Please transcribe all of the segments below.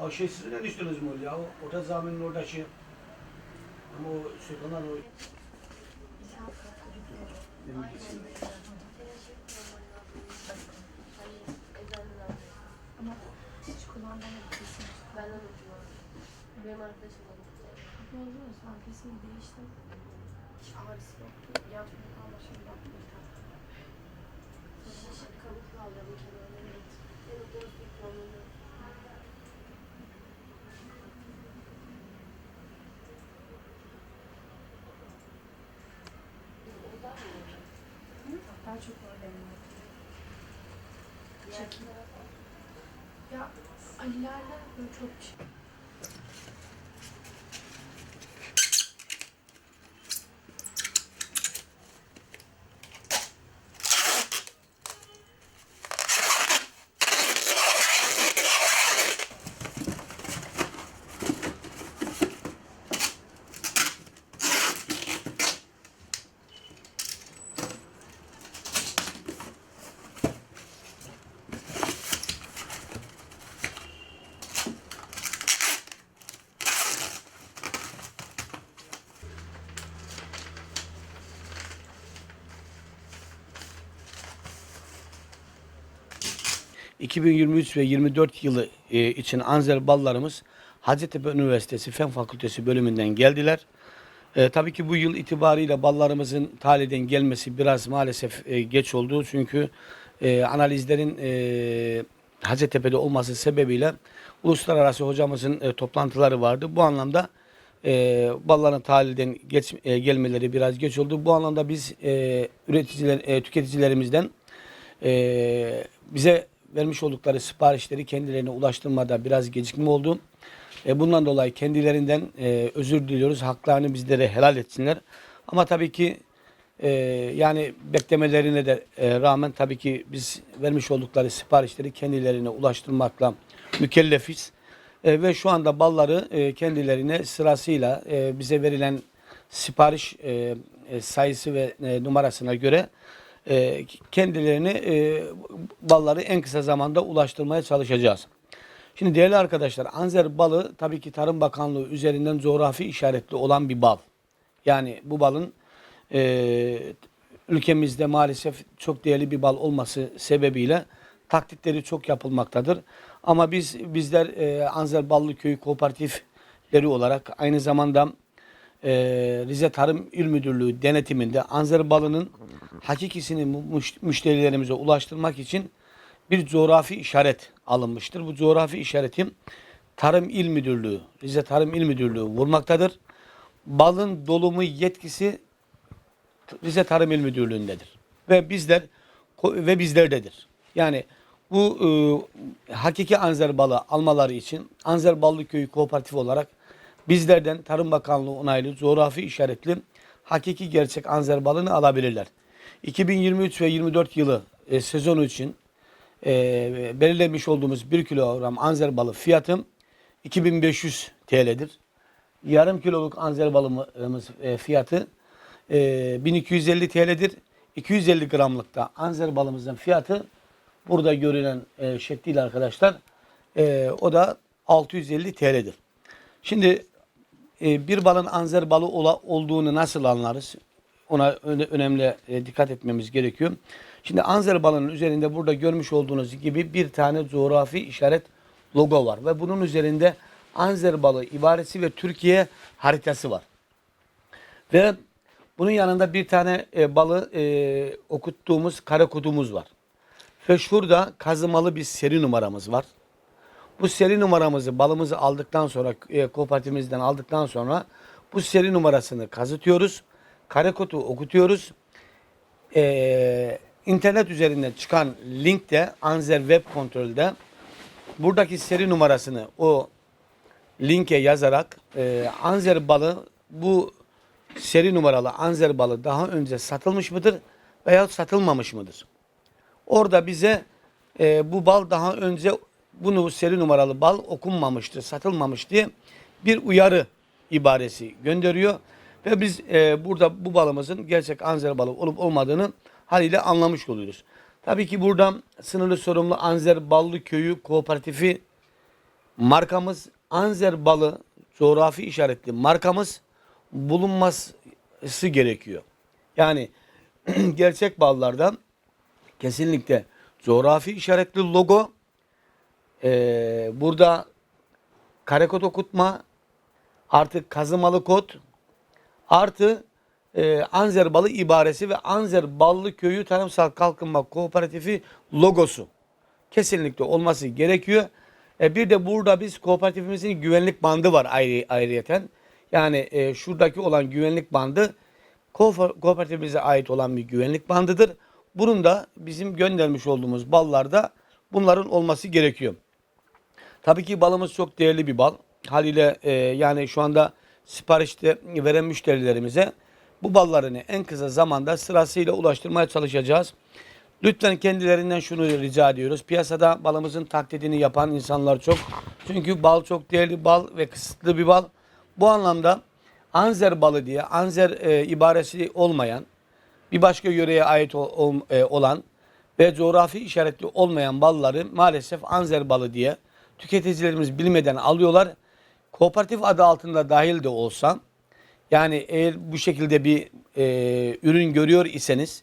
O şey sizin enişteniz mi oluyor? O Orta Zami'nin oradaki. Ama o Sultanlar o... Ben değiştin. Hiç ağrısı yoktu. Yatmıyor yapmıyor. Şişik kabuk kaldırdım kenarına. Evet. Benim gözlük yolunu. O da mı? Daha çok var benim. Diğer tarafa. Ya Alilerle böyle çok 2023 ve 24 yılı e, için Anzer ballarımız Hacettepe Üniversitesi Fen Fakültesi bölümünden geldiler. E, tabii ki bu yıl itibariyle ballarımızın talihden gelmesi biraz maalesef e, geç oldu. Çünkü e, analizlerin e, Hacettepe'de olması sebebiyle uluslararası hocamızın e, toplantıları vardı. Bu anlamda e, balların talihden geç, e, gelmeleri biraz geç oldu. Bu anlamda biz e, üreticiler, e, tüketicilerimizden e, bize vermiş oldukları siparişleri kendilerine ulaştırmada biraz gecikme oldu. E, bundan dolayı kendilerinden e, özür diliyoruz. Haklarını bizlere helal etsinler. Ama tabii ki e, yani beklemelerine de e, rağmen tabii ki biz vermiş oldukları siparişleri kendilerine ulaştırmakla mükellefiz. E, ve şu anda balları e, kendilerine sırasıyla e, bize verilen sipariş e, e, sayısı ve e, numarasına göre e, kendilerini e, balları en kısa zamanda ulaştırmaya çalışacağız. Şimdi değerli arkadaşlar Anzer balı tabii ki Tarım Bakanlığı üzerinden coğrafi işaretli olan bir bal. Yani bu balın e, ülkemizde maalesef çok değerli bir bal olması sebebiyle taklitleri çok yapılmaktadır. Ama biz bizler e, Anzer Ballı Köyü kooperatifleri olarak aynı zamanda e, Rize Tarım İl Müdürlüğü denetiminde Anzer balının hakikisini müşterilerimize ulaştırmak için bir coğrafi işaret alınmıştır. Bu coğrafi işaretim Tarım İl Müdürlüğü, Rize Tarım İl Müdürlüğü vurmaktadır. Balın dolumu yetkisi Rize Tarım İl Müdürlüğü'ndedir. Ve bizler ve bizlerdedir. Yani bu e, hakiki anzer balı almaları için Anzer Ballı Köyü Kooperatif olarak bizlerden Tarım Bakanlığı onaylı coğrafi işaretli hakiki gerçek anzer balını alabilirler. 2023 ve 24 yılı e, sezonu için e, belirlemiş olduğumuz 1 kilogram anzer balı fiyatım 2500 TL'dir. Yarım kiloluk anzer balımız e, fiyatı e, 1250 TL'dir. 250 gramlıkta anzer balımızın fiyatı burada görülen e, şekliyle arkadaşlar e, o da 650 TL'dir. Şimdi e, bir balın anzer balı olduğunu nasıl anlarız? Ona öne- önemli e, dikkat etmemiz gerekiyor. Şimdi anzer balının üzerinde burada görmüş olduğunuz gibi bir tane coğrafi işaret logo var ve bunun üzerinde anzer balı ibaresi ve Türkiye haritası var. Ve bunun yanında bir tane e, balı e, okuttuğumuz kare kodumuz var. Ve şurada kazımalı bir seri numaramız var. Bu seri numaramızı balımızı aldıktan sonra e, kooperatifimizden aldıktan sonra bu seri numarasını kazıtıyoruz. Kare kodu okutuyoruz. E, internet üzerinden çıkan linkte Anzer Web Kontrol'de buradaki seri numarasını o linke yazarak e, Anzer balı bu seri numaralı Anzer balı daha önce satılmış mıdır veya satılmamış mıdır? Orada bize e, bu bal daha önce bunu seri numaralı bal okunmamıştır, satılmamış diye bir uyarı ibaresi gönderiyor. Ve biz e, burada bu balımızın gerçek anzer balı olup olmadığını haliyle anlamış oluyoruz. Tabii ki buradan sınırlı sorumlu Anzer Ballı Köyü Kooperatifi markamız Anzer balı coğrafi işaretli markamız bulunması gerekiyor. Yani gerçek ballarda kesinlikle coğrafi işaretli logo ee, burada kare kod okutma artı kazımalı kod artı e, Anzer balı ibaresi ve Anzer Ballı Köyü Tarımsal Kalkınma Kooperatifi logosu kesinlikle olması gerekiyor. E, bir de burada biz kooperatifimizin güvenlik bandı var ayrı, ayrıyeten. Yani e, şuradaki olan güvenlik bandı ko- kooperatifimize ait olan bir güvenlik bandıdır. Bunun da bizim göndermiş olduğumuz ballarda bunların olması gerekiyor. Tabii ki balımız çok değerli bir bal. Haliyle e, yani şu anda siparişte veren müşterilerimize bu ballarını en kısa zamanda sırasıyla ulaştırmaya çalışacağız. Lütfen kendilerinden şunu rica ediyoruz. Piyasada balımızın taklidini yapan insanlar çok. Çünkü bal çok değerli bal ve kısıtlı bir bal. Bu anlamda Anzer balı diye Anzer e, ibaresi olmayan bir başka yöreye ait ol- e, olan ve coğrafi işaretli olmayan balları maalesef Anzer balı diye tüketicilerimiz bilmeden alıyorlar. Kooperatif adı altında dahil de olsa yani eğer bu şekilde bir e, ürün görüyor iseniz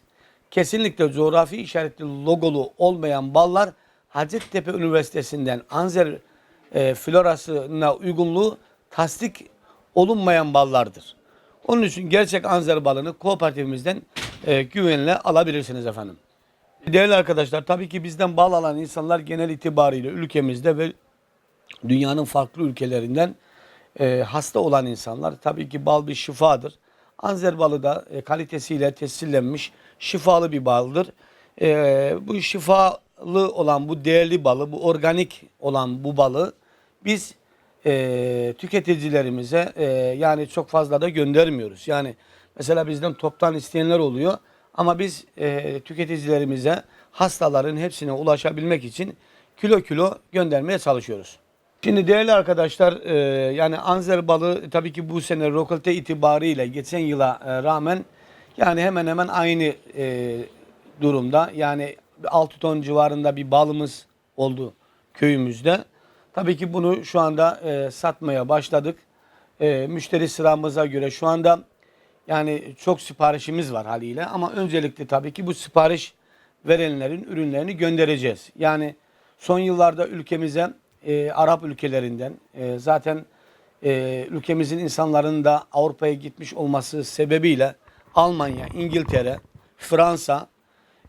kesinlikle coğrafi işaretli logolu olmayan ballar Hacettepe Üniversitesi'nden Anzer e, florasına uygunluğu tasdik olunmayan ballardır. Onun için gerçek Anzer balını kooperatifimizden e, güvenle alabilirsiniz efendim. Değerli arkadaşlar tabii ki bizden bal alan insanlar genel itibariyle ülkemizde ve dünyanın farklı ülkelerinden e, hasta olan insanlar. Tabii ki bal bir şifadır. Anzer balı da e, kalitesiyle tescillenmiş şifalı bir baldır. E, bu şifalı olan bu değerli balı, bu organik olan bu balı biz e, tüketicilerimize e, yani çok fazla da göndermiyoruz. Yani mesela bizden toptan isteyenler oluyor ama biz e, tüketicilerimize hastaların hepsine ulaşabilmek için kilo kilo göndermeye çalışıyoruz. Şimdi değerli arkadaşlar e, yani Anzer balığı tabii ki bu sene rokolte itibariyle geçen yıla e, rağmen yani hemen hemen aynı e, durumda. Yani 6 ton civarında bir balımız oldu köyümüzde. Tabii ki bunu şu anda e, satmaya başladık. E, müşteri sıramıza göre şu anda yani çok siparişimiz var haliyle ama öncelikle tabii ki bu sipariş verenlerin ürünlerini göndereceğiz. Yani son yıllarda ülkemize e, Arap ülkelerinden e, zaten e, ülkemizin insanların da Avrupa'ya gitmiş olması sebebiyle Almanya, İngiltere, Fransa,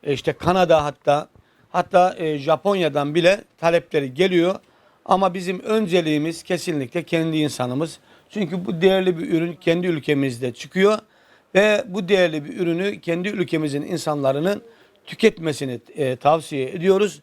e, işte Kanada hatta hatta e, Japonya'dan bile talepleri geliyor. Ama bizim önceliğimiz kesinlikle kendi insanımız. Çünkü bu değerli bir ürün kendi ülkemizde çıkıyor ve bu değerli bir ürünü kendi ülkemizin insanların tüketmesini e, tavsiye ediyoruz.